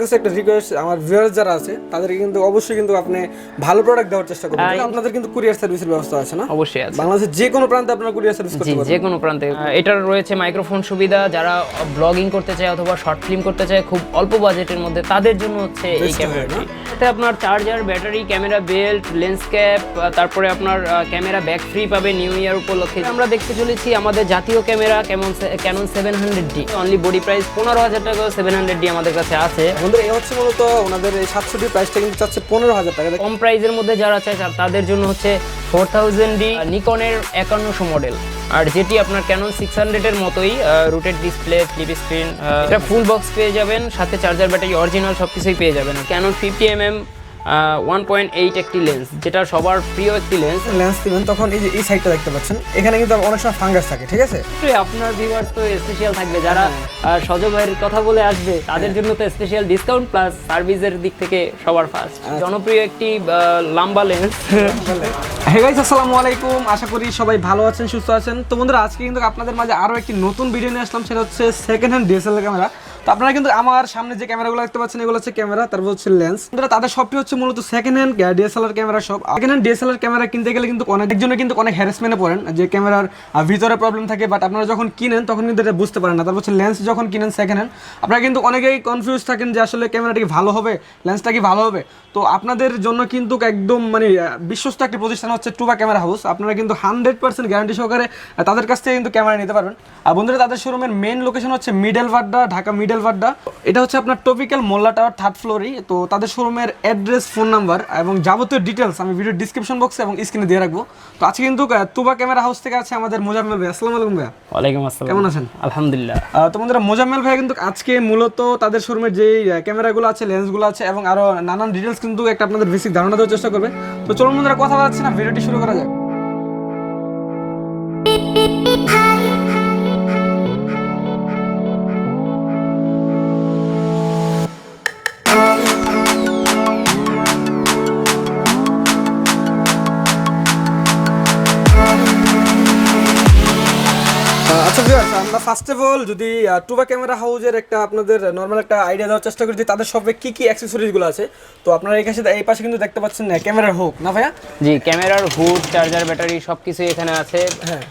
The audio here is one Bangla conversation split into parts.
কাছে একটা রিকোয়েস্ট আমার ভিউয়ার্স যারা আছে তাদেরকে কিন্তু অবশ্যই কিন্তু আপনি ভালো প্রোডাক্ট দেওয়ার চেষ্টা করবেন। আপনাদের কিন্তু কুরিয়ার সার্ভিসের ব্যবস্থা আছে না? অবশ্যই আছে। বাংলাদেশের যে কোনো প্রান্তে আপনারা কুরিয়ার সার্ভিস করতে পারবেন। যে কোনো প্রান্তে। এটার রয়েছে মাইক্রোফোন সুবিধা। যারা ব্লগিং করতে চায় অথবা শর্ট ফিল্ম করতে চায় খুব অল্প বাজেটের মধ্যে তাদের জন্য হচ্ছে এই ক্যামেরাটি এতে আপনার charger battery camera belt lens cap তারপরে আপনার ক্যামেরা ব্যাক ফ্রি পাবে নিউ ইয়ার উপলক্ষে। আমরা দেখতে চলেছি আমাদের জাতীয় ক্যামেরা কেমন Canon seven hundred D only body price পনেরো হাজার টাকা সেভেন হান্ড্রেড ডি আমাদের কাছে আছে। বন্ধুরা এই হচ্ছে মূলত ওনাদের এই সাতশোটি প্রাইসটা কিন্তু চাচ্ছে পনেরো হাজার টাকা। কম প্রাইসের মধ্যে যারা চায় তাদের জন্য হচ্ছে ফোর থাউজেন্ড ডি নিকনের একান্নশো মডেল আর যেটি আপনার ক্যানন সিক্স হান্ড্রেডের মতোই রুটেড ডিসপ্লে ফ্লিপ স্ক্রিন এটা ফুল বক্স পেয়ে যাবেন সাথে চার্জার ব্যাটারি অরিজিনাল সবকিছুই পেয়ে যাবেন। Canon fifty M M one point eight একটি লেন্স যেটা সবার প্রিয় একটি লেন্স লেন্স দিবেন তখন এই যে এই সাইডটা দেখতে পাচ্ছেন এখানে কিন্তু অনেক সময় ফাঙ্গাস থাকে ঠিক আছে? আপনার ভিউয়ার্স তো স্পেশাল থাকবে যারা আহ, সজল ভাইয়ের কথা বলে আসবে তাদের জন্য তো স্পেশাল ডিসকাউন্ট প্লাস সার্ভিসের দিক থেকে সবার ফার্স্ট জনপ্রিয় একটি লম্বা লেন্স হে গাইস আসসালামু আলাইকুম আশা করি সবাই ভালো আছেন সুস্থ আছেন। তো বন্ধুরা আজকে কিন্তু আপনাদের মাঝে আরও একটি নতুন ভিডিও নিয়ে আসলাম সেটা হচ্ছে সেকেন্ড হ্যান্ড ডিএসএলআর ক্যামেরা তো আপনারা কিন্তু আমার সামনে যে ক্যামেরাগুলো দেখতে পাচ্ছেন, এগুলো হচ্ছে ক্যামেরা, তারপর হচ্ছে লেন্স তাদের সবটি হচ্ছে মূলত সেকেন্ড হ্যান্ড ডিএসএলআর ক্যামেরা সব সেকেন্ড হ্যান্ড ডিএসএলআর ক্যামেরা কিনতে গেলে কিন্তু অনেক একজনে কিন্তু অনেক হ্যারাসমেন্টে পড়েন, যে ক্যামেরার ভিতরে প্রবলেম থাকে বাট আপনারা যখন কিনেন, তখন কিন্তু এটা বুঝতে পারেন না। তারপর হচ্ছে লেন্স যখন কিনেন সেকেন্ড হ্যান্ড আপনারা কিন্তু অনেকেই কনফিউজ থাকেন যে আসলে ক্যামেরাটা কি ভালো হবে লেন্সটা কি ভালো হবে। তো আপনাদের জন্য কিন্তু একদম মানে বিশ্বস্ত একটি প্রতিষ্ঠান হচ্ছে টুবা ক্যামেরা হাউস আপনারা কিন্তু হান্ড্রেড পার্সেন্ট গ্যারান্টি সহকারে তাদের কাছ থেকে কিন্তু ক্যামেরা নিতে পারবেন। আর বন্ধুরা, তাদের শোরুমের মেন লোকেশন হচ্ছে মিডল ভাড্ডা ঢাকা মিডল ভাড্ডা এটা হচ্ছে আপনার টপিক্যাল মোল্লা টাওয়ার থার্ড ফ্লোরই তো তাদের শোরুমের অ্যাড্রেস ফোন নাম্বার এবং যাবতীয় ডিটেলস আমি ভিডিও ডিসক্রিপশন বক্সে এবং স্ক্রিনে দিয়ে রাখব। তো আজকে কিন্তু তুবা ক্যামেরা হাউস থেকে আছে আমাদের মোজাম্মেল ভাই। আসসালামু আলাইকুম ভাইয়া। ওয়ালাইকুম আসসালাম। কেমন আছেন? আলহামদুলিল্লাহ। তো বন্ধুরা মোজাম্মেল ভাই কিন্তু আজকে মূলত তাদের শোরুমের যেই আহ, ক্যামেরাগুলো আছে লেন্সগুলো আছে এবং আরও নানান ডিটেলস কিন্তু একটা আপনাদের বেসিক ধারণা দেওয়ার চেষ্টা করবে। তো চলুন বন্ধুরা কথা বলাচ্ছি না ভিডিওটি শুরু করা যাক। ফার্স্ট অফ অল যদি টুবা ক্যামেরা হাউজের একটা আপনাদের নর্মাল একটা আইডিয়া দেওয়ার চেষ্টা করি যে তাদের শপে কি কি অ্যাক্সেসরিজগুলো আছে তো আপনারা এই কাছে এই পাশে কিন্তু দেখতে পাচ্ছেন না ক্যামেরার হোক না ভাইয়া? জি ক্যামেরার হুড চার্জার ব্যাটারি সবকিছু এখানে আছে। হ্যাঁ।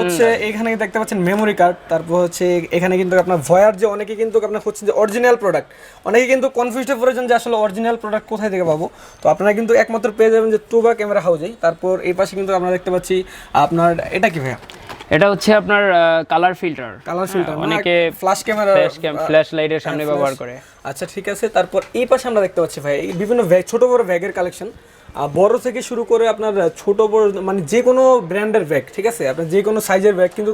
হচ্ছে এখানে দেখতে পাচ্ছেন মেমোরি কার্ড তারপর হচ্ছে এখানে কিন্তু আপনার ভয়ার যে অনেকে কিন্তু আপনার হচ্ছে যে অরিজিনাল প্রোডাক্ট অনেকে কিন্তু কনফিউজড পড়েছেন যে আসলে অরিজিনাল প্রোডাক্ট কোথায় থেকে পাবো। তো আপনারা কিন্তু একমাত্র পেয়ে যাবেন যে টুবা ক্যামেরা হাউজেই তারপর এই পাশে কিন্তু আমরা দেখতে পাচ্ছি আপনার এটা কি ভাইয়া? এটা হচ্ছে আপনার কালার ফিল্টার কালার ফিল্টার অনেকে ফ্ল্যাশ ক্যামেরা ফ্ল্যাশ ফ্ল্যাশ লাইটের সামনে হ্যাঁ, ব্যবহার করে। আচ্ছা ঠিক আছে তারপর এই পাশে আমরা দেখতে পাচ্ছি ভাই বিভিন্ন ছোট বড় ব্যাগের কালেকশন বড় থেকে শুরু করে আপনার ছোট বড় মানে যে কোনো ব্র্যান্ডের ব্যাগ ঠিক আছে? আপনার যে কোনো সাইজের ব্যাগ কিন্তু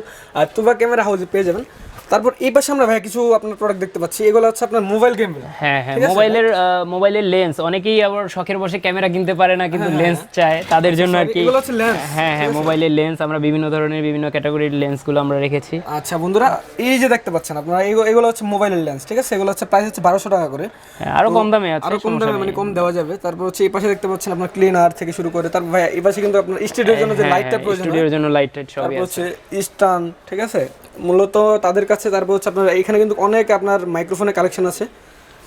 তুবা ক্যামেরা হাউসে পেয়ে যাবেন। তারপর এই পাশে আমরা ভাই কিছু আপনার প্রোডাক্ট দেখতে পাচ্ছি। এগুলো হচ্ছে আপনার মোবাইল গেম হ্যাঁ হ্যাঁ মোবাইলের মোবাইলের লেন্স অনেকেই আবার শখের বসে ক্যামেরা কিনতে পারে না কিন্তু লেন্স চায়। তাদের জন্য আর কি। এগুলো হচ্ছে লেন্স হ্যাঁ হ্যাঁ মোবাইলের লেন্স আমরা বিভিন্ন ধরনের বিভিন্ন ক্যাটাগরির লেন্সগুলো আমরা রেখেছি। আচ্ছা বন্ধুরা এই যে দেখতে পাচ্ছেন আপনারা এগু- এগুলো হচ্ছে মোবাইলের লেন্স ঠিক আছে? এগুলো হচ্ছে প্রাইস হচ্ছে বারোশো টাকা করে। হ্যাঁ, আরও কম দামে আছে আরও কম দামে মানে কম দেওয়া যাবে। তারপর হচ্ছে এই পাশে দেখতে পাচ্ছেন আপনার ক্লিনার থেকে শুরু করে। তারপর ভাই এই পাশে কিন্তু আপনার স্টুডিওর জন্য যে লাইটটা প্রয়োজন হয়, স্টুডিওর জন্য লাইট টাইট সবই আছে হচ্ছে স্টান ঠিক আছে? মূলত তাদের কাছে তারপর হচ্ছে আপনার এখানে কিন্তু অনেক আপনার মাইক্রোফোনের কালেকশন আছে।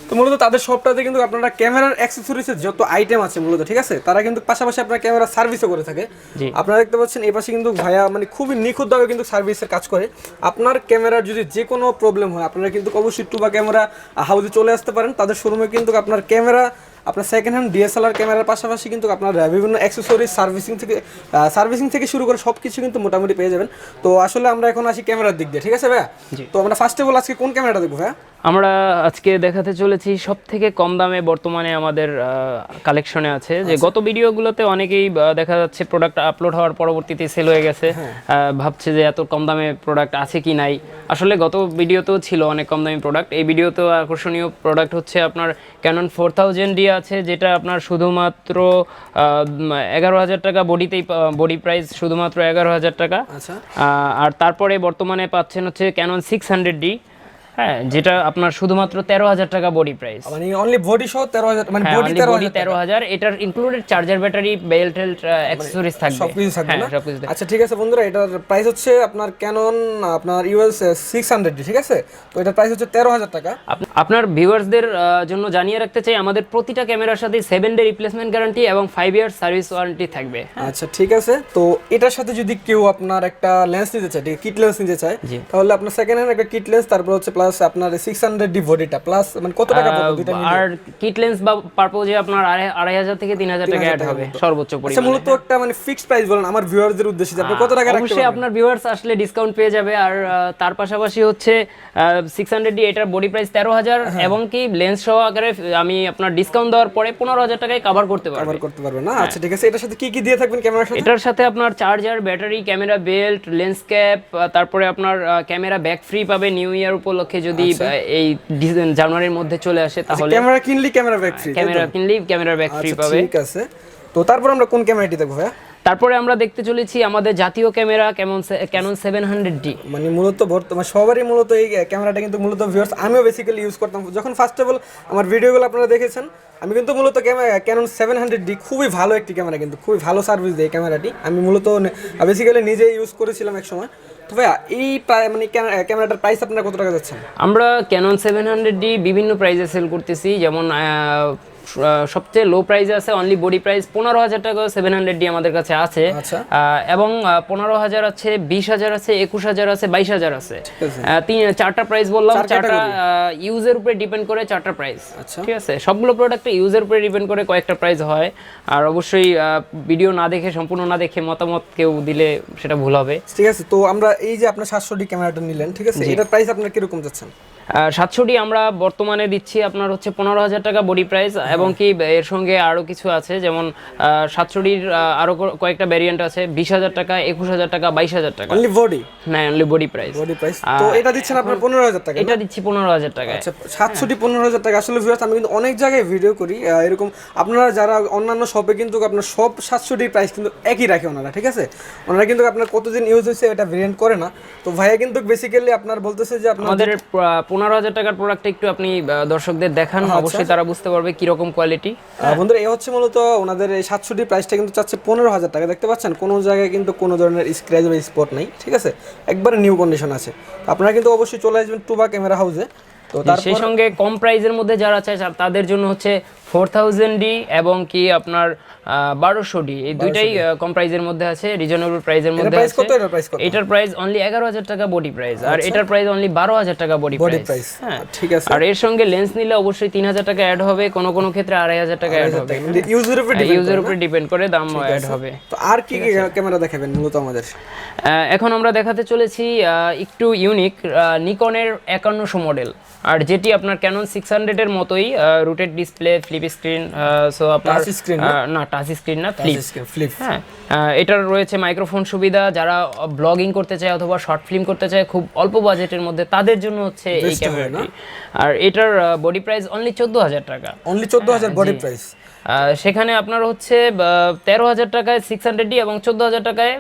তো মূলত তাদের শপটাতে কিন্তু আপনারা ক্যামেরার অ্যাক্সেসরিজের যত আইটেম আছে মূলত ঠিক আছে? তারা কিন্তু পাশাপাশি আপনার ক্যামেরা সার্ভিসও করে থাকে। আপনারা দেখতে পাচ্ছেন এই পাশে কিন্তু ভাইয়া মানে খুবই নিখুঁতভাবে কিন্তু সার্ভিসের কাজ করে। আপনার ক্যামেরার যদি যে কোনো প্রবলেম হয় আপনারা কিন্তু অবশ্যই টুবা ক্যামেরা হাউসে চলে আসতে পারেন। তাদের শোরুমে কিন্তু আপনার ক্যামেরা আপনার সেকেন্ড হ্যান্ড ডিএসএলআর ক্যামেরার পাশাপাশি কিন্তু আপনার বিভিন্ন অ্যাক্সেসরিজ সার্ভিসিং থেকে সার্ভিসিং থেকে শুরু করে সব কিছু কিন্তু মোটামুটি পেয়ে যাবেন। তো আসলে আমরা এখন আসি ক্যামেরার দিক দিয়ে ঠিক আছে ভাইয়া? তো আমরা ফার্স্ট অফ অল আজকে কোন ক্যামেরাটা দেখব ভাইয়া? আমরা আজকে দেখাতে চলেছি সব থেকে কম দামে বর্তমানে আমাদের কালেকশনে আছে। যে আচ্ছা। গত ভিডিওগুলোতে অনেকেই দেখা যাচ্ছে প্রোডাক্ট আপলোড হওয়ার পরবর্তীতে সেল হয়ে গেছে। হ্যাঁ। ভাবছে যে এত কম দামে প্রোডাক্ট আছে কি নাই। আসলে গত ভিডিওতেও ছিল অনেক কম দামি প্রোডাক্ট এই ভিডিওতেও আকর্ষণীয় প্রোডাক্ট হচ্ছে আপনার ক্যানন ফোর থাউজেন্ড ডি আছে যেটা আপনার শুধুমাত্র এগারো হাজার টাকা বডিতেই বডি প্রাইস শুধুমাত্র এগারো হাজার টাকা। আচ্ছা। আহ, আর তারপরে বর্তমানে পাচ্ছেন হচ্ছে ক্যানন সিক্স হান্ড্রেড ডি হ্যাঁ যেটা আপনার শুধুমাত্র তেরো হাজার টাকা বডি প্রাইস মানে অনলি বডি সহ তেরো হাজার মানে হ্যাঁ বডি তেরো বডি হাজার তেরো হাজার এটার ইনক্লুডেড চার্জার ব্যাটারি বেল্ট টেল্ট অ্যাক্সেসরিজ থাকবে। সবকিছু থাকবে হ্যাঁ না? সবকিছু থাকবে। আচ্ছা ঠিক আছে বন্ধুরা এটার প্রাইস হচ্ছে আপনার ক্যানন আপনার ইউএস সিক্স হান্ড্রেড ঠিক আছে? তো এটার প্রাইস হচ্ছে তেরো হাজার টাকা। আপ- আপনার ভিউয়ার্সদের জন্য জানিয়ে রাখতে চাই আমাদের প্রতিটা ক্যামেরার সাথে সেভেন ডে রিপ্লেসমেন্ট গ্যারান্টি এবং ফাইভ ইয়ার সার্ভিস ওয়ারেন্টি থাকবে আচ্ছা ঠিক আছে। তো এটার সাথে যদি কেউ আপনার একটা লেন্স নিতে চায় কিট লেন্স নিতে চায় তাহলে আপনার সেকেন্ড হ্যান্ড একটা কিট লেন্স তারপর হচ্ছে প্লাস আপনার সিক্স হান্ড্রেড ডি বডিটা প্লাস মানে কত টাকা পড়বে দুইটা মিলিয়ে? আর কিট লেন্স বা পারপোজে আপনার আড়াই আড়াই হাজার থেকে তিন হাজার টাকা অ্যাড হবে সর্বোচ্চ আচ্ছা পরিমাণে। মূলত একটা মানে ফিক্সড প্রাইস বলেন আমার ভিউয়ারদের উদ্দেশ্যে আপনি কত টাকা রাখতে অবশ্যই আপনার ভিউয়ার্স আসলে ডিসকাউন্ট পেয়ে যাবে আর তার পাশাপাশি হচ্ছে সিক্স হান্ড্রেড ডি এটার বডি প্রাইস তেরো হাজার হ্যাঁ। এবং কি লেন্স সহ আকারে আমি আপনার ডিসকাউন্ট দেওয়ার পরে পনেরো হাজার টাকায় কভার করতে পারব। কভার করতে পারবেন না? আচ্ছা ঠিক আছে এটার সাথে কি কি দিয়ে থাকবেন ক্যামেরার সাথে? এটার সাথে আপনার charger battery camera belt lens cap তারপরে আপনার ক্যামেরা ব্যাক ফ্রি পাবে নিউ ইয়ার উপলক্ষে যদি আচ্ছা। এই জানুয়ারির মধ্যে চলে আসে তাহলে ক্যামেরা কিনলি ক্যামেরা ব্যাক ফ্রি ক্যামেরা কিনলি ক্যামেরা ব্যাক ফ্রি পাবে। ঠিক আছে। তো তারপর আমরা কোন ক্যামেরাটি দেখব ভাইয়া তারপরে আমরা দেখতে চলেছি আমাদের জাতীয় ক্যামেরা কেমন ক্যানন সেভেন হান্ড্রেড ডি মানে মূলত বর্তমান সবারই মূলত এই ক্যামেরাটা কিন্তু মূলত ভিউয়ার্স আমিও বেসিক্যালি ইউজ করতাম। যখন ফার্স্ট অফ অল আমার ভিডিওগুলো আপনারা দেখেছেন আমি কিন্তু মূলত camera Canon seven hundred D খুবই ভালো একটি ক্যামেরা কিন্তু খুবই ভালো সার্ভিস দেয় ক্যামেরাটি। আমি মূলত বেসিক্যালি নিজে ইউজ করেছিলাম এক সময় তো ভাইয়া এই প্রায় মানে ক্যামেরা- ক্যামেরাটার প্রাইস আপনারা কত টাকা যাচ্ছেন? আমরা ক্যানন সেভেন হান্ড্রেড ডি বিভিন্ন প্রাইসে সেল করতেছি যেমন সবচেয়ে লো প্রাইসে আছে অনলি বডি প্রাইস পনেরো হাজার টাকা সেভেন হান্ড্রেড ডি আমাদের কাছে আছে। আচ্ছা। এবং পনেরো হাজার আছে বিশ হাজার আছে একুশ হাজার আছে বাইশ হাজার আছে। তিন চারটা প্রাইস বললাম চারটা ইউজের উপরে ডিপেন্ড করে চারটা প্রাইস আচ্ছা। ঠিক আছে? সবগুলো প্রোডাক্ট ইউজের উপরে ডিপেন্ড করে কয়েকটা প্রাইস হয়। আর অবশ্যই ভিডিও না দেখে সম্পূর্ণ না দেখে মতামত কেউ দিলে সেটা ভুল হবে। ঠিক আছে তো আমরা এই যে আপনার সাতশো ডি ক্যামেরাটা নিলেন ঠিক আছে? এটার প্রাইস আপনার কীরকম যাচ্ছেন? সাতশোটি আমরা বর্তমানে দিচ্ছি আপনার হচ্ছে পনেরো হাজার টাকা বডি প্রাইস এবং কি এর সঙ্গে আরও কিছু আছে যেমন সাতশোটির আরও কয়েকটা ভ্যারিয়েন্ট আছে বিশ হাজার টাকা একুশ হাজার টাকা বাইশ হাজার টাকা। অনলি বডি না only body price body price তো এটা দিচ্ছেন আপনার পনেরো হাজার টাকা এটা দিচ্ছি পনেরো হাজার টাকায়। আচ্ছা সাতষট্টি পনেরো হাজার টাকা। আসলে ভিউয়ার্স আমি কিন্তু অনেক জায়গায় ভিডিও করি এরকম আপনারা যারা অন্যান্য শপে কিন্তু আপনার সব সাতষট্টির প্রাইস কিন্তু একই রাখে ওনারা ঠিক আছে? ওনারা কিন্তু আপনার কতদিন ইউজ হয়েছে এটা ভেরিয়েন্ট করে না। তো ভাইয়া কিন্তু বেসিক্যালি আপনার বলতেছে যে আপনার আমাদের পনেরো হাজার টাকার প্রোডাক্টটা একটু আপনি দর্শকদের দেখান। আচ্ছা। অবশ্যই তারা বুঝতে পারবে কীরকম কোয়ালিটি বন্ধুরা এ হচ্ছে মূলত ওনাদের এই সাতষট্টি প্রাইসটা কিন্তু চাচ্ছে পনেরো হাজার টাকা। দেখতে পাচ্ছেন কোনো জায়গায় কিন্তু কোনো ধরনের স্ক্র্যাচ বা স্পট নেই ঠিক আছে? একবারে নিউ কন্ডিশন আছে। আপনারা কিন্তু অবশ্যই চলে আসবেন টুবা ক্যামেরা হাউসে তো সেই সঙ্গে কম প্রাইজের মধ্যে যারা চায় তাদের জন্য হচ্ছে ফোর থাউজেন্ড ডি এবং কি আপনার বারোশো ডি। এই দুইটাই কম প্রাইজের মধ্যে আছে রিজনেবল প্রাইজের মধ্যে আছে। এটার প্রাইস অনলি এগারো হাজার টাকা বডি প্রাইস আর এটার প্রাইস অনলি বারো হাজার টাকা বডি প্রাইস হ্যাঁ। ঠিক আছে। আর এর সঙ্গে লেন্স নিলে অবশ্যই তিন হাজার টাকা অ্যাড হবে কোনো কোনো ক্ষেত্রে আড়াই হাজার টাকা অ্যাড হবে। ইউজের উপর ইউজের উপরে ডিপেন্ড করে দাম অ্যাড হবে। তো আর কি কি ক্যামেরা দেখাবেন মূলত আমাদের? এখন আমরা দেখাতে চলেছি একটু ইউনিক নিকনের একান্নশো মডেল আর যেটি আপনার ক্যানন সিক্স হান্ড্রেডের মতোই rooted display flip screen so আপনার স্ক্রিন না? টাচ স্ক্রিন না ফ্লিপ ফ্লিপ হ্যাঁ আহ, এটার রয়েছে মাইক্রোফোন সুবিধা যারা ব্লগিং করতে চায় অথবা শর্ট ফিল্ম করতে চায় খুব অল্প বাজেটের মধ্যে তাদের জন্য হচ্ছে এই ক্যামেরাটি আর এটার বডি প্রাইস অনলি চোদ্দ হাজার টাকা। অনলি চোদ্দ হাজার বডি প্রাইস আহ, সেখানে আপনার হচ্ছে তেরো হাজার টাকায় সিক্স হান্ড্রেড ডি এবং চোদ্দ হাজার টাকায়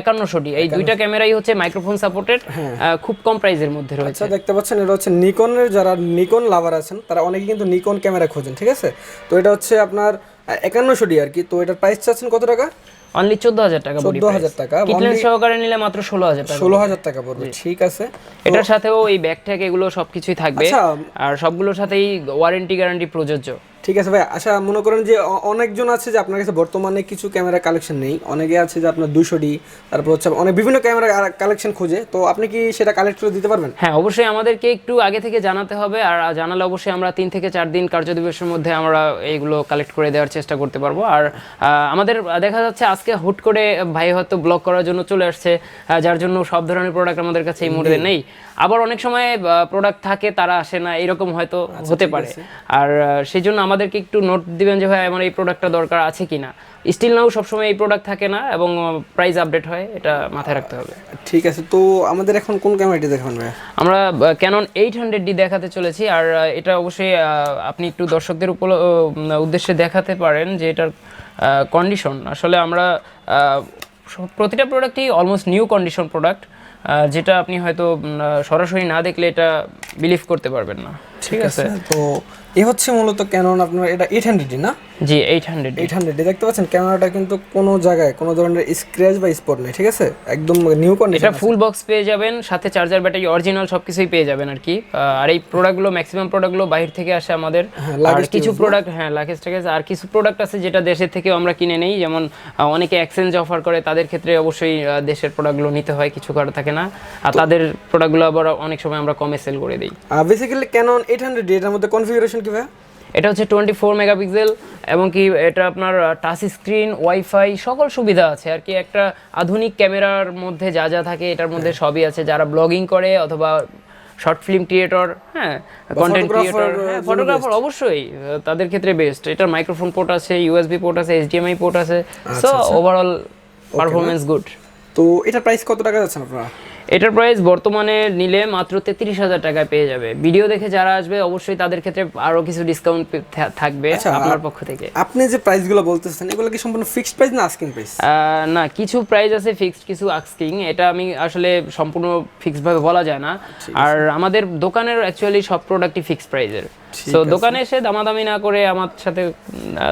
একান্নশো ডি এই দুইটা ক্যামেরাই হচ্ছে মাইক্রোফোন সাপোর্টেড খুব কম প্রাইসের মধ্যে রয়েছে। আচ্ছা দেখতে পাচ্ছেন এটা হচ্ছে নিকনের যারা নিকন লাভার আছেন তারা অনেকে কিন্তু নিকন ক্যামেরা খোঁজেন ঠিক আছে? তো এটা হচ্ছে আপনার একান্নশো ডি আর কি। তো এটার প্রাইস চাচ্ছেন কত টাকা? অনলি চোদ্দ হাজার টাকা বডি 14,000 টাকা, কিটলেন্স সহকারে নিলে মাত্র ষোলো হাজার টাকা। ষোলো হাজার টাকা পড়বে ঠিক আছে। এটার সাথেও এই ব্যাগ ট্যাগ এগুলো সবকিছুই থাকবে। আচ্ছা। আর সবগুলোর সাথেই ওয়ারেন্টি গ্যারান্টি প্রযোজ্য। ঠিক আছে ভাই আচ্ছা মনে করেন যে অনেকজন আছে যে আপনার কাছে বর্তমানে কিছু ক্যামেরা কালেকশন নেই। অনেকে আছে যে আপনার দুশো ডি তারপর হচ্ছে অনেক বিভিন্ন ক্যামেরা কালেকশন খোঁজে। তো আপনি কি সেটা কালেক্ট করে দিতে পারবেন? হ্যাঁ অবশ্যই আমাদেরকে একটু আগে থেকে জানাতে হবে আর জানালে অবশ্যই আমরা তিন থেকে চার দিন কার্য দিবসের মধ্যে আমরা এইগুলো কালেক্ট করে দেওয়ার চেষ্টা করতে পারব। আর আমাদের দেখা যাচ্ছে আজকে হুট করে ভাই হয়তো ব্লগ করার জন্য চলে আসছে যার জন্য সব ধরনের প্রোডাক্ট আমাদের কাছে এই মুহূর্তে নেই। আবার অনেক সময় প্রোডাক্ট থাকে তারা আসে না এরকম হয়তো হতে পারে। আর সেই জন্য আমাদেরকে একটু নোট দিবেন যে ভাই আমার এই প্রোডাক্টটা দরকার আছে কিনা? স্টিল নাও সবসময় এই প্রোডাক্ট থাকে না এবং প্রাইস আপডেট হয় এটা মাথায় রাখতে হবে। ঠিক আছে তো আমাদের এখন কোন ক্যামেরাটি দেখাবেন ভাই আমরা ক্যানন এইট হান্ড্রেড ডি দেখাতে চলেছি আর এটা অবশ্যই আপনি একটু দর্শকদের উপর উদ্দেশ্যে দেখাতে পারেন যে এটার কন্ডিশন আসলে আমরা প্রতিটা প্রোডাক্টই অলমোস্ট নিউ কন্ডিশন প্রোডাক্ট যেটা আপনি হয়তো সরাসরি না দেখলে এটা বিলিভ করতে পারবেন না। ঠিক আছে? তো এ হচ্ছে মূলত ক্যানন আপনার এটা এইট হান্ড্রেডই না? জি এইট হান্ড্রেড এইট হান্ড্রেড দেখতে পাচ্ছেন? ক্যামেরাটা কিন্তু কোনো জায়গায় কোনো ধরনের স্ক্র্যাচ বা স্পট নেই ঠিক আছে? একদম নিউ কন্ডিশন এটা ফুল বক্স পেয়ে যাবেন সাথে চার্জার ব্যাটারি অরিজিনাল সবকিছুই পেয়ে যাবেন আর কি। আর এই প্রোডাক্টগুলো ম্যাক্সিমাম প্রোডাক্টগুলো বাইরে থেকে আসে আমাদের। হ্যাঁ, আর কিছু প্রোডাক্ট হ্যাঁ লাগেজ টাগেজ আর কিছু প্রোডাক্ট আছে যেটা দেশের থেকেও আমরা কিনে নেই। যেমন অনেকে এক্সচেঞ্জ অফার করে তাদের ক্ষেত্রে অবশ্যই দেশের প্রোডাক্টগুলো নিতে হয় কিছু করা থাকে না। আর তাদের প্রোডাক্টগুলো আবার অনেক সময় আমরা কমে সেল করে দিই। বেসিক্যালি ক্যানন এইট হান্ড্রেড এটার মধ্যে কনফিগারেশন কি ভাই এটা হচ্ছে টোয়েন্টি ফোর মেগাপিক্সেল এবং কি এটা আপনার টাচ স্ক্রিন ওয়াইফাই সকল সুবিধা আছে আর কি। একটা আধুনিক ক্যামেরার মধ্যে যা যা থাকে এটার মধ্যে সবই আছে। যারা ব্লগিং করে অথবা শর্ট ফিল্ম ক্রিয়েটর হ্যাঁ কন্টেন্ট ক্রিয়েটর ফটোগ্রাফার অবশ্যই তাদের ক্ষেত্রে বেস্ট এটার মাইক্রোফোন পোর্ট আছে ইউএসবি পোর্ট আছে এইচডিএমআই পোর্ট আছে। সো ওভারঅল পারফরমেন্স গুড তো এটার প্রাইস কত টাকা যাচ্ছেন আপনারা? এটার প্রাইস বর্তমানে নিলে মাত্র তেত্রিশ হাজার টাকায় পেয়ে যাবে। ভিডিও দেখে যারা আসবে অবশ্যই তাদের ক্ষেত্রে আরও কিছু ডিসকাউন্ট থাকবে আচ্ছা, আপনার পক্ষ থেকে। আপনি যে প্রাইসগুলো বলতেছেন এগুলো কি সম্পূর্ণ ফিক্সড প্রাইস না আস্কিং প্রাইস না কিছু প্রাইস আছে ফিক্সড কিছু আস্কিং এটা আমি আসলে সম্পূর্ণ ফিক্সড ভাবে বলা যায় না। আর আমাদের দোকানের অ্যাকচুয়ালি সব প্রোডাক্টই ফিক্সড প্রাইজের তো দোকানে এসে দামাদামি না করে আমার সাথে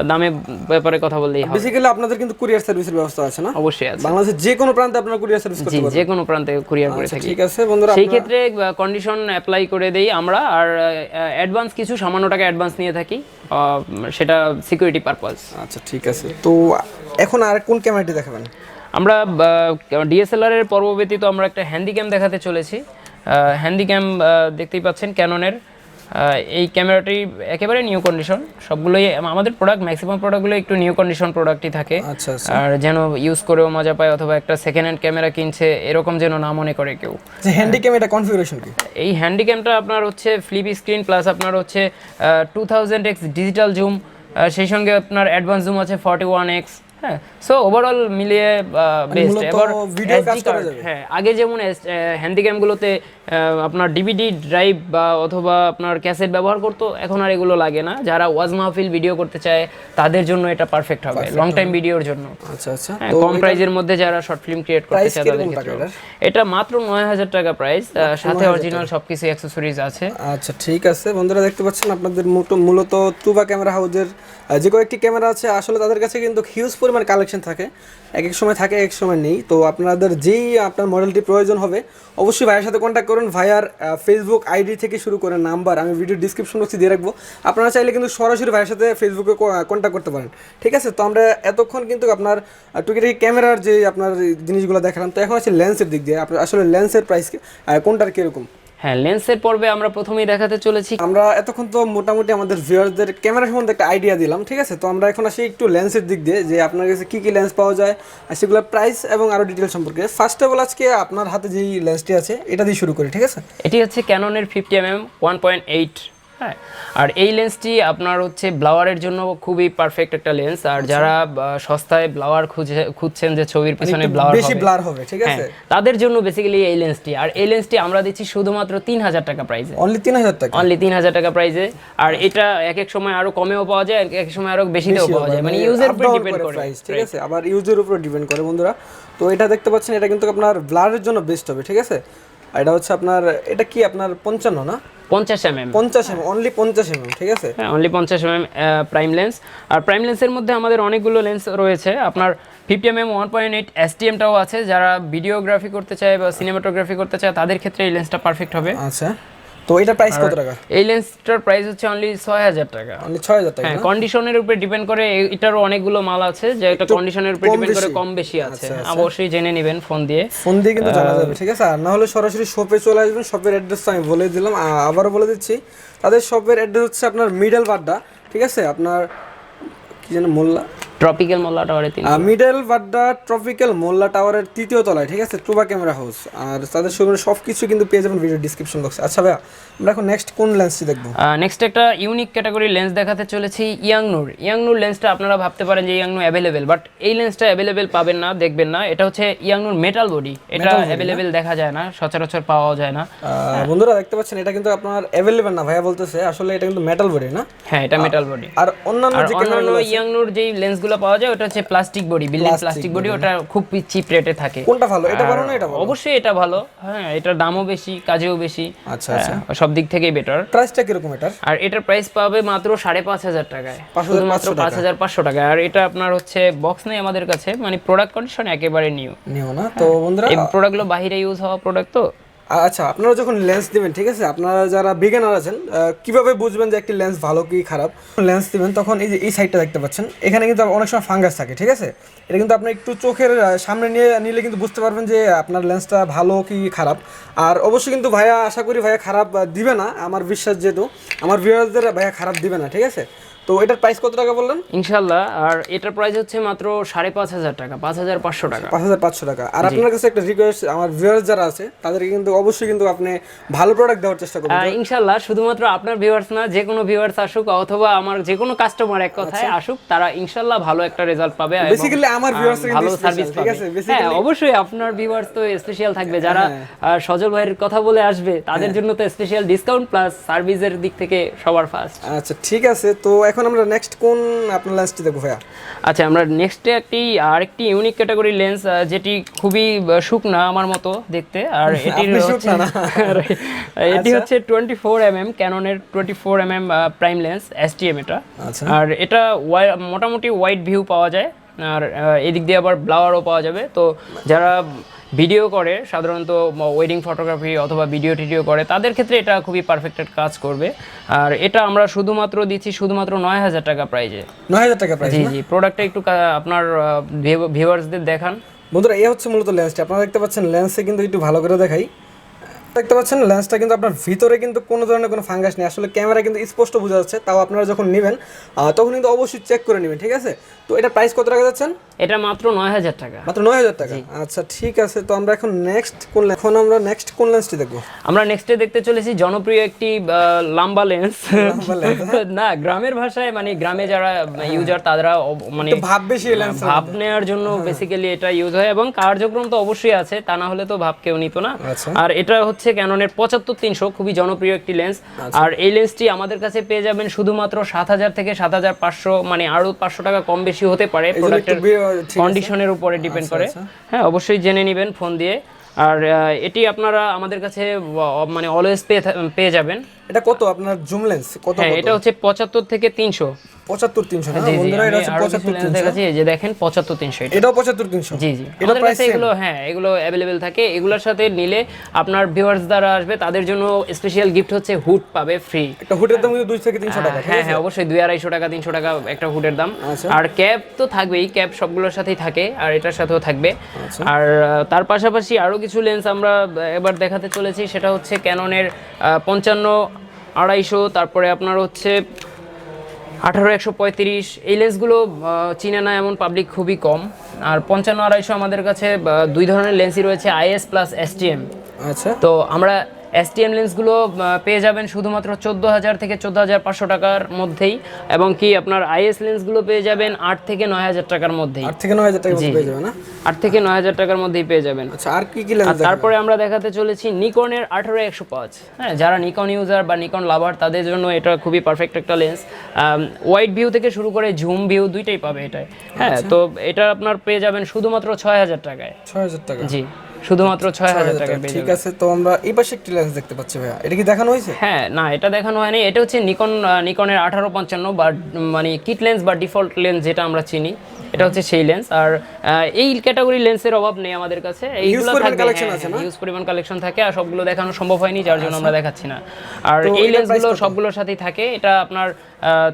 দামে ব্যাপারে কথা বললেই হবে। বেসিক্যালি আপনাদের কিন্তু কুরিয়ার সার্ভিসের ব্যবস্থা আছে না? অবশ্যই আছে। বাংলাদেশের যে কোনো প্রান্তে আপনারা কুরিয়ার সার্ভিস করতে পারবেন। যে কোনো প্রান্তে কুরিয়ার করে আচ্ছা, থাকি। ঠিক আছে বন্ধুরা সেই ক্ষেত্রে কন্ডিশন অ্যাপ্লাই করে দেই আমরা আর অ্যাডভান্স কিছু সামান্য টাকা অ্যাডভান্স নিয়ে থাকি সেটা সিকিউরিটি পারপাস আচ্ছা ঠিক আছে। তো এখন আর কোন ক্যামেরাটি দেখাবেন? আমরা ডিএসএলআর এর পর্ব ব্যতীত আমরা একটা হ্যান্ডিক্যাম দেখাতে চলেছি। হ্যান্ডিক্যাম দেখতেই পাচ্ছেন ক্যাননের এই ক্যামেরাটি একেবারে নিউ কন্ডিশন সবগুলোই আমাদের প্রোডাক্ট ম্যাক্সিমাম প্রোডাক্টগুলো একটু নিউ কন্ডিশন প্রোডাক্টই থাকে। আচ্ছা আচ্ছা। আর যেন ইউজ করেও মজা পায় অথবা একটা সেকেন্ড হ্যান্ড ক্যামেরা কিনছে এরকম যেন না মনে করে কেউ। যে হ্যান্ডি ক্যামেরা কনফিগারেশন কি? এই হ্যান্ডিক্যামটা আপনার হচ্ছে ফ্লিপ স্ক্রিন প্লাস আপনার হচ্ছে two thousand X digital zoom সেই সঙ্গে আপনার অ্যাডভান্স জুম আছে ফর্টি ওয়ান এক্স হ্যাঁ সো ওভারঅল মিলিয়ে বেস্ট এবার। হ্যাঁ আগে যেমন হ্যান্ডিক্যামগুলোতে আপনার ডিভিডি ড্রাইভ বা অথবা আপনার ক্যাসেট ব্যবহার করতো এখন আর এগুলো লাগে না। যারা ওয়াজ মাহফিল ভিডিও করতে চায় তাদের জন্য এটা পারফেক্ট হবে লং টাইম ভিডিওর জন্য। আচ্ছা আচ্ছা। হ্যাঁ কম প্রাইজের মধ্যে যারা শর্ট ফিল্ম ক্রিয়েট করতে চায় তাদের ক্ষেত্রে এটা মাত্র নয় হাজার টাকা প্রাইস সাথে অরিজিনাল সবকিছু অ্যাক্সেসরিজ আছে। আচ্ছা ঠিক আছে। বন্ধুরা দেখতে পাচ্ছেন আপনাদের মূলত- টুবা ক্যামেরা হাউজের যে কয়েকটি ক্যামেরা আছে আসলে তাদের কাছে কিন্তু হিউজ পরিমাণ কালেকশন থাকে। এক এক সময় থাকে, এক এক সময় নেই। তো আপনাদের যেই আপনার মডেলটি প্রয়োজন হবে, অবশ্যই ভাইয়ের সাথে কন্ট্যাক্ট করুন। ভাইয়ার ফেসবুক আইডি থেকে শুরু করে নাম্বার আমি ভিডিও ডিসক্রিপশন বক্সে দিয়ে রাখব। আপনারা চাইলে কিন্তু সরাসরি ভাইয়ের সাথে ফেসবুকে কন্ট্যাক্ট করতে পারেন। ঠিক আছে? তো আমরা এতক্ষণ কিন্তু আপনার টুকিটাকি ক্যামেরার যে আপনার জিনিসগুলো দেখালাম, তো এখন আছে লেন্সের দিক দিয়ে। আপনার আসলে লেন্সের প্রাইস কোনটার কীরকম? হ্যাঁ লেন্সের পর্বে আমরা প্রথমেই দেখাতে চলেছি। আমরা এতক্ষণ তো মোটামুটি আমাদের ভিউয়ারদের ক্যামেরা সম্বন্ধে একটা আইডিয়া দিলাম ঠিক আছে? তো আমরা এখন আসি একটু লেন্সের দিক দিয়ে যে আপনার কাছে কী কী লেন্স পাওয়া যায় আর সেগুলোর প্রাইস এবং আরও ডিটেল সম্পর্কে। ফার্স্ট অফ অল আজকে আপনার হাতে যেই লেন্সটি আছে এটা দিয়ে শুরু করি ঠিক আছে? এটি হচ্ছে ক্যাননের fifty M M one point eight হ্যাঁ আর এই লেন্সটি আপনার হচ্ছে ব্লাওয়ারের জন্য খুবই পারফেক্ট একটা লেন্স আর যারা সস্তায় ব্লাওয়ার খুঁজে খুঁজছেন যে ছবির পিছনে ব্লাওয়ার বেশি ব্লার হবে ঠিক হ্যাঁ আছে? তাদের জন্য বেসিক্যালি এই লেন্সটি আর এই লেন্সটি আমরা দিচ্ছি শুধুমাত্র তিন হাজার টাকা প্রাইসে অনলি তিন হাজার টাকা? অনলি তিন হাজার টাকা প্রাইসে আর এটা এক এক সময় আরও কমেও পাওয়া যায় এক এক সময় আরও বেশিতেও পাওয়া যায়। মানে ইউজের উপর ডিপেন্ড করে ঠিক আছে? আবার ইউজের উপর ডিপেন্ড করে বন্ধুরা। তো এটা দেখতে পাচ্ছেন এটা কিন্তু আপনার ব্লারের জন্য বেস্ট হবে ঠিক আছে? আর এটা হচ্ছে আপনার এটা কি আপনার পঞ্চান্ন না? পঞ্চাশ এম এম পঞ্চাশ এম অনলি পঞ্চাশ এম ঠিক আছে? হ্যাঁ অনলি পঞ্চাশ এম প্রাইম লেন্স আর প্রাইম লেন্সের মধ্যে আমাদের অনেকগুলো লেন্স রয়েছে। আপনার fifty M M one point eight S টিএমটাও আছে। যারা ভিডিওগ্রাফি করতে চায় বা সিনেমাটোগ্রাফি করতে চায় তাদের ক্ষেত্রে এই লেন্সটা পারফেক্ট হবে। আচ্ছা। তো এটা প্রাইস কত টাকা? এই লেন্সটার প্রাইস হচ্ছে অনলি ছয় হাজার টাকা। অনলি ছয় হাজার টাকা হ্যাঁ কন্ডিশনের উপরে ডিপেন্ড করে এটারও অনেকগুলো মাল আছে যে এটা কন্ডিশনের উপরে ডিপেন্ড করে কম বেশি আছে। অবশ্যই জেনে নেবেন ফোন দিয়ে। ফোন দিয়ে কিন্তু জানা যাবে ঠিক আছে? আর না হলে সরাসরি শপে চলে আসবেন শপের অ্যাড্রেস আমি বলে দিলাম। আবারও বলে দিচ্ছি তাদের শপের অ্যাড্রেস হচ্ছে আপনার মিডল বাড্ডা ঠিক আছে? আপনার কি যেন মোল্লা ট্রপিক্যাল মোল্লা টাওয়ারে তিন মিডল বাড্ডা ট্রপিক্যাল মোল্লা টাওয়ারের তৃতীয় তলায় ঠিক আছে? ট্রুবা ক্যামেরা হাউস আর তাদের শোরুমে সব কিছু কিন্তু পেয়ে যাবেন ভিডিও ডিসক্রিপশন বক্সে আচ্ছা ভাইয়া আমরা এখন নেক্সট কোন লেন্সটি দেখব? নেক্সট একটা ইউনিক ক্যাটাগরি লেন্স দেখাতে চলেছি ইয়াংনুর ইয়াংনুর লেন্সটা আপনারা ভাবতে পারেন যে ইয়াংনুর অ্যাভেলেবেল বাট এই লেন্সটা অ্যাভেলেবেল পাবেন না দেখবেন না। এটা হচ্ছে ইয়াংনুর মেটাল বডি এটা অ্যাভেলেবেল দেখা যায় না সচরাচর পাওয়া যায় না। বন্ধুরা দেখতে পাচ্ছেন এটা কিন্তু আপনার অ্যাভেলেবেল না ভাইয়া বলতেছে আসলে এটা কিন্তু মেটাল বডি না? হ্যাঁ এটা মেটাল বডি আর অন্যান্য যে ইয়াংনুর যেই লেন্সগুলো যেগুলো পাওয়া যায় ওটা হচ্ছে plastic body building plastic body ওটা খুব চিপ রেটে থাকে। কোনটা ভালো? এটা ভালো না এটা ভালো? অবশ্যই এটা ভালো। হ্যাঁ এটার দামও বেশি কাজেও বেশি। আচ্ছা আচ্ছা। হ্যাঁ, সব দিক থেকেই বেটার প্রাইসটা কীরকম এটার? আর এটার প্রাইস পাবে মাত্র সাড়ে পাঁচ হাজার টাকায়। 5,500 শুধুমাত্র টাকা। পাঁচ হাজার পাঁচশো টাকায়। আর এটা আপনার হচ্ছে বক্স নেই আমাদের কাছে মানে প্রোডাক্ট কন্ডিশন একেবারে নিউ নিও না। তো বন্ধুরা এই প্রোডাক্টগুলো বাইরে ইউজ হওয়া প্রোডাক্ট তো? আচ্ছা আপনারা যখন লেন্স দিবেন, ঠিক আছে? আপনারা যারা বিজ্ঞানার আছেন কীভাবে বুঝবেন যে একটি লেন্স ভালো কি খারাপ? লেন্স দিবেন, তখন এই যে এই সাইডটা দেখতে পাচ্ছেন, এখানে কিন্তু অনেক সময় ফাঙ্গাস থাকে, ঠিক আছে? এটা কিন্তু আপনি একটু চোখের সামনে নিয়ে নিলে কিন্তু বুঝতে পারবেন যে আপনার লেন্সটা ভালো কি খারাপ। আর অবশ্যই কিন্তু ভাইয়া, আশা করি ভাইয়া খারাপ দিবে না, আমার বিশ্বাস যেহেতু, আমার ভিউয়ারদের ভাইয়া খারাপ দিবে না, ঠিক আছে? তো এটার প্রাইস কত টাকা বললেন? ইনশাল্লাহ আর এটার প্রাইস হচ্ছে মাত্র সাড়ে পাঁচ হাজার টাকা পাঁচ হাজার পাঁচশো টাকা। পাঁচ হাজার পাঁচশো টাকা। আর আপনার কাছে একটা রিকোয়েস্ট আমার ভিউয়ার্স যারা আছে তাদেরকে কিন্তু অবশ্যই কিন্তু আপনি ভালো প্রোডাক্ট দেওয়ার চেষ্টা করবেন ইনশাল্লাহ শুধুমাত্র আপনার ভিউয়ার্স না যে কোনো ভিউয়ার্স আসুক অথবা আমার যে কোনো কাস্টমার এক কথায় আসুক তারা ইনশাল্লাহ ভালো একটা রেজাল্ট পাবে Basically আমার কিন্তু ভালো সার্ভিস ঠিক আছে? হ্যাঁ হ্যাঁ। অবশ্যই আপনার ভিউয়ার্স তো স্পেশাল থাকবে। যারা সজল ভাইয়ের কথা বলে আসবে তাদের জন্য তো স্পেশাল ডিসকাউন্ট প্লাস সার্ভিসের দিক থেকে সবার ফার্স্ট আচ্ছা ঠিক আছে। তো এখন আমরা নেক্সট কোন আপনার লেন্সটি দেখব ভাইয়া? আচ্ছা আমরা নেক্সটে একটি আরেকটি ইউনিক ক্যাটাগরি লেন্স যেটি খুবই সুখ শুকনা আমার মতো দেখতে। আর এটি হচ্ছে এটি হচ্ছে twenty four M M ক্যাননের twenty four M M prime lens S T M এটা। আচ্ছা। আর এটা মোটামুটি ওয়াইড ভিউ পাওয়া যায়। আর আহ, এদিক দিয়ে আবার ব্লাওয়ারও পাওয়া যাবে। তো যারা ভিডিও করে সাধারণত ওয়েডিং ফটোগ্রাফি অথবা ভিডিও টিডিও করে তাদের ক্ষেত্রে এটা খুবই পারফেক্টেড কাজ করবে। আর এটা আমরা শুধুমাত্র দিচ্ছি শুধুমাত্র নয় হাজার টাকা প্রাইজে নয় হাজার টাকা প্রাইস জি জি প্রোডাক্টটা একটু আপনার ভিউয়ার্সদের দেখান। বন্ধুরা এই হচ্ছে মূলত লেন্সটি আপনারা দেখতে পাচ্ছেন লেন্সে কিন্তু একটু ভালো করে দেখাই। দেখতে পাচ্ছেন লেন্সটা কিন্তু আপনার ভিতরে কিন্তু কোনো ধরনের কোনো ফাঙ্গাস নেই। আসলে ক্যামেরা কিন্তু স্পষ্ট বোঝা যাচ্ছে তাও আপনারা যখন নেবেন তখন কিন্তু অবশ্যই চেক করে নেবেন ঠিক আছে? তো এটা প্রাইস কত টাকা যাচ্ছেন? এটা মাত্র নয় হাজার টাকা। মাত্র নয় হাজার টাকা? আচ্ছা ঠিক আছে তো আমরা এখন নেক্সট কোন এখন আমরা নেক্সট কোন লেন্সটি দেখব? আমরা নেক্সটে দেখতে চলেছি জনপ্রিয় একটি লাম্বা লেন্স না গ্রামের ভাষায় মানে গ্রামে যারা ইউজার তারা মানে ভাব বেশি লেন্স ভাব নেওয়ার জন্য বেসিক্যালি এটা ইউজ হয় এবং কার্যক্রম তো অবশ্যই আছে তা না হলে তো ভাব কেউ নিত না। আচ্ছা। আর এটা হচ্ছে ক্যাননের পঁচাত্তর তিনশো খুবই জনপ্রিয় একটি লেন্স আর এই লেন্সটি আমাদের কাছে পেয়ে যাবেন শুধুমাত্র সাত হাজার থেকে সাত হাজার পাঁচশো মানে আরও পাঁচশো টাকা কম বেশি হতে পারে প্রোডাক্টের। কন্ডিশনের উপরে ডিপেন্ড করে। আচ্ছা। হ্যাঁ অবশ্যই জেনে নেবেন ফোন দিয়ে। আর এটি আপনারা আমাদের কাছে মানে অলওয়েজ পেয়ে পেয়ে যাবেন। এটা কত আপনার জুম লেন্স কত হ্যাঁ এটা হচ্ছে পঁচাত্তর থেকে তিনশো। পঁচাত্তর তিনশো জি জি বন্ধুরা এটা আমি হচ্ছে পঁচাত্তর দেখাচ্ছি যে দেখেন পঁচাত্তর তিনশো এটাও পঁচাত্তর তিনশো। জি জি। এটা আমাদের কাছে এগুলো হ্যাঁ এগুলো অ্যাভেলেবেল থাকে। এগুলোর সাথে নিলে আপনার ভিউয়ার্স দ্বারা আসবে তাদের জন্য স্পেশাল গিফট হচ্ছে হুড পাবে ফ্রি একটা হুটের দাম কিন্তু দুই থেকে তিনশো টাকা হ্যাঁ হ্যাঁ অবশ্যই দুই আড়াইশো টাকা তিনশো টাকা একটা হুডের দাম। আচ্ছা। আর ক্যাব তো থাকবেই ক্যাব সবগুলোর সাথেই থাকে আর এটার সাথেও থাকবে। আচ্ছা। আর তার পাশাপাশি আরও কিছু লেন্স আমরা এবার দেখাতে চলেছি সেটা হচ্ছে ক্যাননের পঞ্চান্ন আড়াইশো তারপরে আপনার হচ্ছে আঠারো একশো পঁয়ত্রিশ এই লেন্সগুলো চিনে না এমন পাবলিক খুবই কম। আর পঞ্চান্ন আড়াইশো আমাদের কাছে দুই ধরনের লেন্সই রয়েছে আইএস প্লাস এসটিএম আচ্ছা। তো আমরা এসটিএম লেন্সগুলো পেয়ে যাবেন শুধুমাত্র চোদ্দ হাজার থেকে চোদ্দ হাজার পাঁচশো টাকার মধ্যেই এবং কি আপনার আইএস লেন্সগুলো পেয়ে যাবেন আট থেকে নয় হাজার টাকার মধ্যেই। আট থেকে নয় হাজার টাকা পেয়ে যাবে না? আট থেকে নয় হাজার টাকার মধ্যেই পেয়ে যাবেন। আচ্ছা আর কি কি লেন্স তারপরে আমরা দেখাতে চলেছি নিকনের আঠারো একশো পাঁচ। হ্যাঁ যারা নিকন ইউজার বা নিকন লাভার তাদের জন্য এটা খুবই পারফেক্ট একটা লেন্স ওয়াইড ভিউ থেকে শুরু করে ঝুম ভিউ দুইটাই পাবে এটাই হ্যাঁ আচ্ছা। তো এটা আপনার পেয়ে যাবেন শুধুমাত্র ছয় হাজার টাকায়। ছয় হাজার টাকা। জি। শুধুমাত্র ছয় হাজার পেয়ে ঠিক আছে তো আমরা এই পাশে একটি লেন্স দেখতে পাচ্ছি ভাইয়া। এটা কি দেখানো হয়েছে? হ্যাঁ না এটা দেখানো হয়নি। এটা হচ্ছে নিকন নিকনের আঠারো পঞ্চান্ন বা মানে কিট লেন্স বা ডিফল্ট লেন্স যেটা আমরা চিনি এটা হচ্ছে সেই লেন্স আর এই ক্যাটাগরি লেন্সের অভাব নেই আমাদের কাছে। এইগুলো? হিউজ পরিমাণ কালেকশন থাকে আর সবগুলো দেখানো সম্ভব হয়নি যার জন্য আমরা দেখাচ্ছি না। আর এই লেন্সগুলো? সবগুলোর সাথেই থাকে। এটা আপনার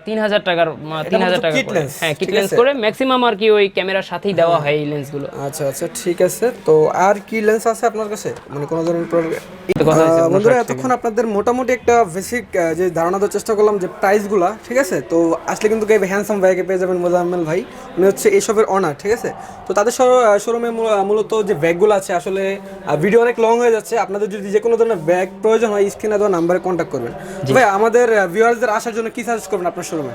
তিন হাজার টাকার তিন হাজার টাকা হ্যাঁ কিট লেন্স করে ম্যাক্সিমাম আর কি ওই ক্যামেরার সাথেই দেওয়া হয়। এই লেন্সগুলো আচ্ছা আচ্ছা ঠিক আছে। তো আর কি লেন্স আছে আপনার কাছে? মানে কোনো ধরনের বন্ধুরা এতক্ষণ আপনাদের মোটামুটি একটা বেসিক যে ধারণা দেওয়ার চেষ্টা করলাম যে প্রাইসগুলা ঠিক আছে? তো আসলে কিন্তু হ্যান্ডসাম ভাইকে পেয়ে যাবেন মোজাম্মেল ভাই। উনি হচ্ছে এইসবের অনার ঠিক আছে? তো তাদের শোরুমে মূলত যে ব্যাগগুলো আছে আসলে ভিডিও অনেক লং হয়ে যাচ্ছে। আপনাদের যদি যে কোনো ধরনের ব্যাগ প্রয়োজন হয় স্ক্রিনে দেওয়া নাম্বারে কন্ট্যাক্ট করবেন। ভাই আমাদের ভিউয়ার্সদের আসার জন্য কি সাজেস্ট করবেন আপনার শোরুমে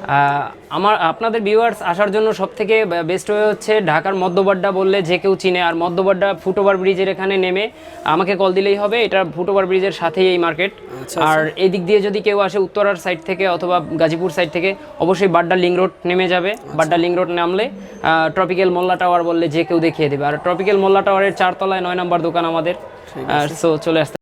আমার আপনাদের ভিউয়ার্স আসার জন্য সব থেকে বেস্ট ওয়ে হচ্ছে ঢাকার মধ্যবাড্ডা বললে যে কেউ চিনে। আর মধ্যবাড্ডা ফুটওভার ব্রিজের এখানে নেমে আমাকে কল দিলেই হবে। এটা ফুটওভার ব্রিজের সাথেই এই মার্কেট আচ্ছা, আর এই দিক দিয়ে যদি কেউ আসে উত্তরার সাইড থেকে অথবা গাজীপুর সাইড থেকে অবশ্যই বাড্ডা লিং রোড নেমে যাবে। আচ্ছা। বাড্ডা লিং রোড নামলে ট্রপিক্যাল মোল্লা টাওয়ার বললে যে কেউ দেখিয়ে দেবে। আর ট্রপিক্যাল মোল্লা টাওয়ারের চারতলায় নয় নম্বর দোকান আমাদের। সো চলে আসতে